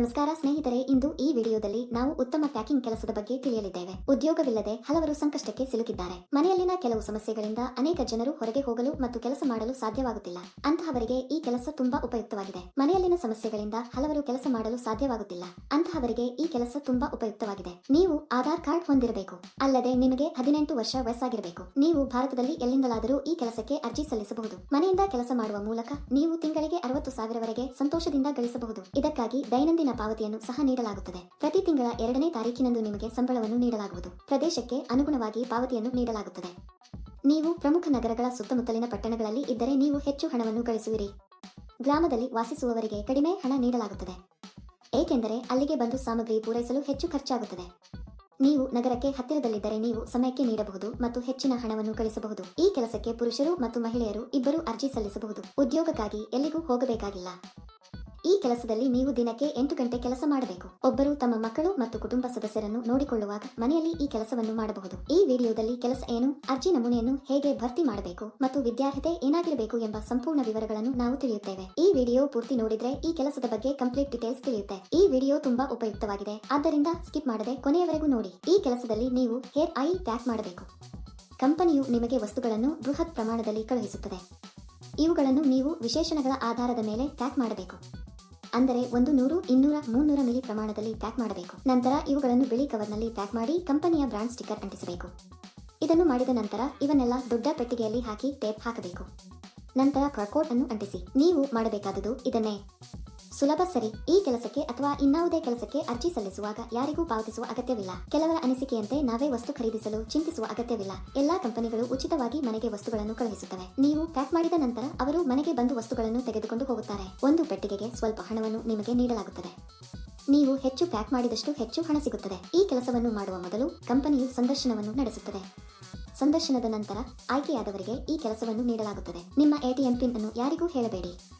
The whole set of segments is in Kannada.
ನಮಸ್ಕಾರ ಸ್ನೇಹಿತರೆ, ಇಂದು ಈ ವಿಡಿಯೋದಲ್ಲಿ ನಾವು ಉತ್ತಮ ಪ್ಯಾಕಿಂಗ್ ಕೆಲಸದ ಬಗ್ಗೆ ತಿಳಿಯಲಿದ್ದೇವೆ. ಉದ್ಯೋಗವಿಲ್ಲದೆ ಹಲವರು ಸಂಕಷ್ಟಕ್ಕೆ ಸಿಲುಕಿದ್ದಾರೆ. ಮನೆಯಲ್ಲಿನ ಕೆಲವು ಸಮಸ್ಯೆಗಳಿಂದ ಅನೇಕ ಜನರು ಹೊರಗೆ ಹೋಗಲು ಮತ್ತು ಕೆಲಸ ಮಾಡಲು ಸಾಧ್ಯವಾಗುತ್ತಿಲ್ಲ. ಅಂತಹವರಿಗೆ ಈ ಕೆಲಸ ತುಂಬಾ ಉಪಯುಕ್ತವಾಗಿದೆ. ಮನೆಯಲ್ಲಿನ ಸಮಸ್ಯೆಗಳಿಂದ ಹಲವರು ಕೆಲಸ ಮಾಡಲು ಸಾಧ್ಯವಾಗುತ್ತಿಲ್ಲ. ಅಂತಹವರಿಗೆ ಈ ಕೆಲಸ ತುಂಬಾ ಉಪಯುಕ್ತವಾಗಿದೆ. ನೀವು ಆಧಾರ್ ಕಾರ್ಡ್ ಹೊಂದಿರಬೇಕು. ಅಲ್ಲದೆ ನಿಮಗೆ ಹದಿನೆಂಟು ವರ್ಷ ವಯಸ್ಸಾಗಿರಬೇಕು. ನೀವು ಭಾರತದಲ್ಲಿ ಎಲ್ಲಿಂದಲಾದರೂ ಈ ಕೆಲಸಕ್ಕೆ ಅರ್ಜಿ ಸಲ್ಲಿಸಬಹುದು. ಮನೆಯಿಂದ ಕೆಲಸ ಮಾಡುವ ಮೂಲಕ ನೀವು ತಿಂಗಳಿಗೆ ಅರವತ್ತು ಸಾವಿರವರೆಗೆ ಸಂತೋಷದಿಂದ ಗಳಿಸಬಹುದು. ಇದಕ್ಕಾಗಿ ದೈನಂದಿನ ಪಾವತಿಯನ್ನು ಸಹ ನೀಡಲಾಗುತ್ತದೆ. ಪ್ರತಿ ತಿಂಗಳ ಎರಡನೇ ತಾರೀಕಿನಂದು ನಿಮಗೆ ಸಂಬಳವನ್ನು ನೀಡಲಾಗುವುದು. ಪ್ರದೇಶಕ್ಕೆ ಅನುಗುಣವಾಗಿ ಪಾವತಿಯನ್ನು ನೀಡಲಾಗುತ್ತದೆ. ನೀವು ಪ್ರಮುಖ ನಗರಗಳ ಸುತ್ತಮುತ್ತಲಿನ ಪಟ್ಟಣಗಳಲ್ಲಿ ಇದ್ದರೆ ನೀವು ಹೆಚ್ಚು ಹಣವನ್ನು ಗಳಿಸುವಿರಿ. ಗ್ರಾಮದಲ್ಲಿ ವಾಸಿಸುವವರಿಗೆ ಕಡಿಮೆ ಹಣ ನೀಡಲಾಗುತ್ತದೆ. ಏಕೆಂದರೆ ಅಲ್ಲಿಗೆ ಬಂದು ಸಾಮಗ್ರಿ ಪೂರೈಸಲು ಹೆಚ್ಚು ಖರ್ಚಾಗುತ್ತದೆ. ನೀವು ನಗರಕ್ಕೆ ಹತ್ತಿರದಲ್ಲಿದ್ದರೆ ನೀವು ಸಮಯಕ್ಕೆ ನೀಡಬಹುದು ಮತ್ತು ಹೆಚ್ಚಿನ ಹಣವನ್ನು ಗಳಿಸಬಹುದು. ಈ ಕೆಲಸಕ್ಕೆ ಪುರುಷರು ಮತ್ತು ಮಹಿಳೆಯರು ಇಬ್ಬರೂ ಅರ್ಜಿ ಸಲ್ಲಿಸಬಹುದು. ಉದ್ಯೋಗಕ್ಕಾಗಿ ಎಲ್ಲಿಗೂ ಹೋಗಬೇಕಾಗಿಲ್ಲ. ಈ ಕೆಲಸದಲ್ಲಿ ನೀವು ದಿನಕ್ಕೆ ಎಂಟು ಗಂಟೆ ಕೆಲಸ ಮಾಡಬೇಕು. ಒಬ್ಬರು ತಮ್ಮ ಮಕ್ಕಳು ಮತ್ತು ಕುಟುಂಬ ಸದಸ್ಯರನ್ನು ನೋಡಿಕೊಳ್ಳುವಾಗ ಮನೆಯಲ್ಲಿ ಈ ಕೆಲಸವನ್ನು ಮಾಡಬಹುದು. ಈ ವಿಡಿಯೋದಲ್ಲಿ ಕೆಲಸ ಏನು, ಅರ್ಜಿ ನಮೂನೆಯನ್ನು ಹೇಗೆ ಭರ್ತಿ ಮಾಡಬೇಕು ಮತ್ತು ವಿದ್ಯಾರ್ಹತೆ ಏನಾಗಿರಬೇಕು ಎಂಬ ಸಂಪೂರ್ಣ ವಿವರಗಳನ್ನು ನಾವು ತಿಳಿಯುತ್ತೇವೆ. ಈ ವಿಡಿಯೋ ಪೂರ್ತಿ ನೋಡಿದ್ರೆ ಈ ಕೆಲಸದ ಬಗ್ಗೆ ಕಂಪ್ಲೀಟ್ ಡೀಟೇಲ್ಸ್ ತಿಳಿಯುತ್ತೆ. ಈ ವಿಡಿಯೋ ತುಂಬಾ ಉಪಯುಕ್ತವಾಗಿದೆ. ಆದ್ದರಿಂದ ಸ್ಕಿಪ್ ಮಾಡದೆ ಕೊನೆಯವರೆಗೂ ನೋಡಿ. ಈ ಕೆಲಸದಲ್ಲಿ ನೀವು ಹೇರ್ ಐ ಪ್ಯಾಕ್ ಮಾಡಬೇಕು. ಕಂಪನಿಯು ನಿಮಗೆ ವಸ್ತುಗಳನ್ನು ಬೃಹತ್ ಪ್ರಮಾಣದಲ್ಲಿ ಕಳುಹಿಸುತ್ತದೆ. ಇವುಗಳನ್ನು ನೀವು ವಿಶೇಷಣಗಳ ಆಧಾರದ ಮೇಲೆ ಪ್ಯಾಕ್ ಮಾಡಬೇಕು. ಅಂದರೆ ಒಂದು ನೂರು, ಇನ್ನೂರ, ಮುನ್ನೂರ ಮಿಲಿ ಪ್ರಮಾಣದಲ್ಲಿ ಪ್ಯಾಕ್ ಮಾಡಬೇಕು. ನಂತರ ಇವುಗಳನ್ನು ಬಿಳಿ ಕವರ್ನಲ್ಲಿ ಪ್ಯಾಕ್ ಮಾಡಿ ಕಂಪನಿಯ ಬ್ರಾಂಡ್ ಸ್ಟಿಕ್ಕರ್ ಅಂಟಿಸಬೇಕು. ಇದನ್ನು ಮಾಡಿದ ನಂತರ ಇವನ್ನೆಲ್ಲ ದೊಡ್ಡ ಪೆಟ್ಟಿಗೆಯಲ್ಲಿ ಹಾಕಿ ಟೇಪ್ ಹಾಕಬೇಕು. ನಂತರ ಕಾರ್ಕೋಟ್ ಅನ್ನು ಅಂಟಿಸಿ. ನೀವು ಮಾಡಬೇಕಾದುದು ಇದನ್ನೇ. ಸುಲಭ ಸರಿ. ಈ ಕೆಲಸಕ್ಕೆ ಅಥವಾ ಇನ್ನಾವುದೇ ಕೆಲಸಕ್ಕೆ ಅರ್ಜಿ ಸಲ್ಲಿಸುವಾಗ ಯಾರಿಗೂ ಪಾವತಿಸುವ ಅಗತ್ಯವಿಲ್ಲ. ಕೆಲವರ ಅನಿಸಿಕೆಯಂತೆ ನಾವೇ ವಸ್ತು ಖರೀದಿಸಲು ಚಿಂತಿಸುವ ಅಗತ್ಯವಿಲ್ಲ. ಎಲ್ಲಾ ಕಂಪನಿಗಳು ಉಚಿತವಾಗಿ ಮನೆಗೆ ವಸ್ತುಗಳನ್ನು ಕಳುಹಿಸುತ್ತವೆ. ನೀವು ಪ್ಯಾಕ್ ಮಾಡಿದ ನಂತರ ಅವರು ಮನೆಗೆ ಬಂದು ವಸ್ತುಗಳನ್ನು ತೆಗೆದುಕೊಂಡು ಹೋಗುತ್ತಾರೆ. ಒಂದು ಪೆಟ್ಟಿಗೆಗೆ ಸ್ವಲ್ಪ ಹಣವನ್ನು ನಿಮಗೆ ನೀಡಲಾಗುತ್ತದೆ. ನೀವು ಹೆಚ್ಚು ಪ್ಯಾಕ್ ಮಾಡಿದಷ್ಟು ಹೆಚ್ಚು ಹಣ ಸಿಗುತ್ತದೆ. ಈ ಕೆಲಸವನ್ನು ಮಾಡುವ ಮೊದಲು ಕಂಪನಿಯು ಸಂದರ್ಶನವನ್ನು ನಡೆಸುತ್ತದೆ. ಸಂದರ್ಶನದ ನಂತರ ಆಯ್ಕೆಯಾದವರಿಗೆ ಈ ಕೆಲಸವನ್ನು ನೀಡಲಾಗುತ್ತದೆ. ನಿಮ್ಮ ಎಟಿಎಂ ಪಿನ್ ಅನ್ನು ಯಾರಿಗೂ ಹೇಳಬೇಡಿ.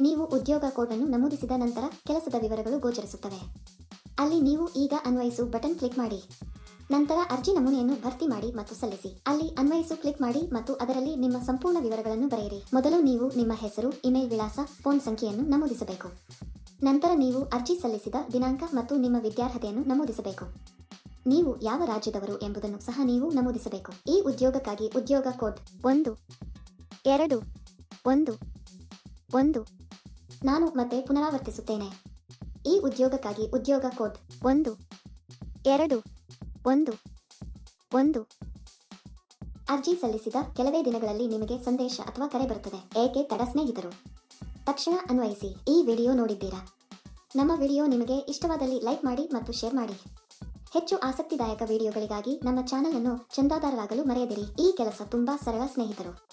ನೀವು ಉದ್ಯೋಗ ಕೋಡ್ ಅನ್ನು ನಮೂದಿಸಿದ ನಂತರ ಕೆಲಸದ ವಿವರಗಳು ಗೋಚರಿಸುತ್ತವೆ. ಅಲ್ಲಿ ನೀವು ಈಗ ಅನ್ವಯಿಸು ಬಟನ್ ಕ್ಲಿಕ್ ಮಾಡಿ. ನಂತರ ಅರ್ಜಿ ನಮೂನೆಯನ್ನು ಭರ್ತಿ ಮಾಡಿ ಮತ್ತು ಸಲ್ಲಿಸಿ. ಅಲ್ಲಿ ಅನ್ವಯಿಸು ಕ್ಲಿಕ್ ಮಾಡಿ ಮತ್ತು ಅದರಲ್ಲಿ ನಿಮ್ಮ ಸಂಪೂರ್ಣ ವಿವರಗಳನ್ನು ಬರೆಯಿರಿ. ಮೊದಲು ನೀವು ನಿಮ್ಮ ಹೆಸರು, ಇಮೇಲ್ ವಿಳಾಸ, ಫೋನ್ ಸಂಖ್ಯೆಯನ್ನು ನಮೂದಿಸಬೇಕು. ನಂತರ ನೀವು ಅರ್ಜಿ ಸಲ್ಲಿಸಿದ ದಿನಾಂಕ ಮತ್ತು ನಿಮ್ಮ ವಿದ್ಯಾರ್ಹತೆಯನ್ನು ನಮೂದಿಸಬೇಕು. ನೀವು ಯಾವ ರಾಜ್ಯದವರು ಎಂಬುದನ್ನು ಸಹ ನೀವು ನಮೂದಿಸಬೇಕು. ಈ ಉದ್ಯೋಗಕ್ಕಾಗಿ ಉದ್ಯೋಗ ಕೋಡ್ ಒಂದು, ಎರಡು, ಒಂದು ಒಂದು ನಾನು ಮತ್ತೆ ಪುನರಾವರ್ತಿಸುತ್ತೇನೆ. ಈ ಉದ್ಯೋಗಕ್ಕಾಗಿ ಉದ್ಯೋಗ ಕೋಡ್ ಒಂದು, ಎರಡು, ಒಂದು ಒಂದು. ಅರ್ಜಿ ಸಲ್ಲಿಸಿದ ಕೆಲವೇ ದಿನಗಳಲ್ಲಿ ನಿಮಗೆ ಸಂದೇಶ ಅಥವಾ ಕರೆ ಬರುತ್ತದೆ. ಏಕೆ ತಡ ಸ್ನೇಹಿತರು? ತಕ್ಷಣ ಅನ್ವಯಿಸಿ. ಈ ವಿಡಿಯೋ ನೋಡಿದ್ದೀರಾ? ನಮ್ಮ ವಿಡಿಯೋ ನಿಮಗೆ ಇಷ್ಟವಾದಲ್ಲಿ ಲೈಕ್ ಮಾಡಿ ಮತ್ತು ಶೇರ್ ಮಾಡಿ. ಹೆಚ್ಚು ಆಸಕ್ತಿದಾಯಕ ವಿಡಿಯೋಗಳಿಗಾಗಿ ನಮ್ಮ ಚಾನಲ್ ಅನ್ನು ಚಂದಾದಾರರಾಗಲು ಮರೆಯದಿರಿ. ಈ ಕೆಲಸ ತುಂಬಾ ಸರಳ ಸ್ನೇಹಿತರು.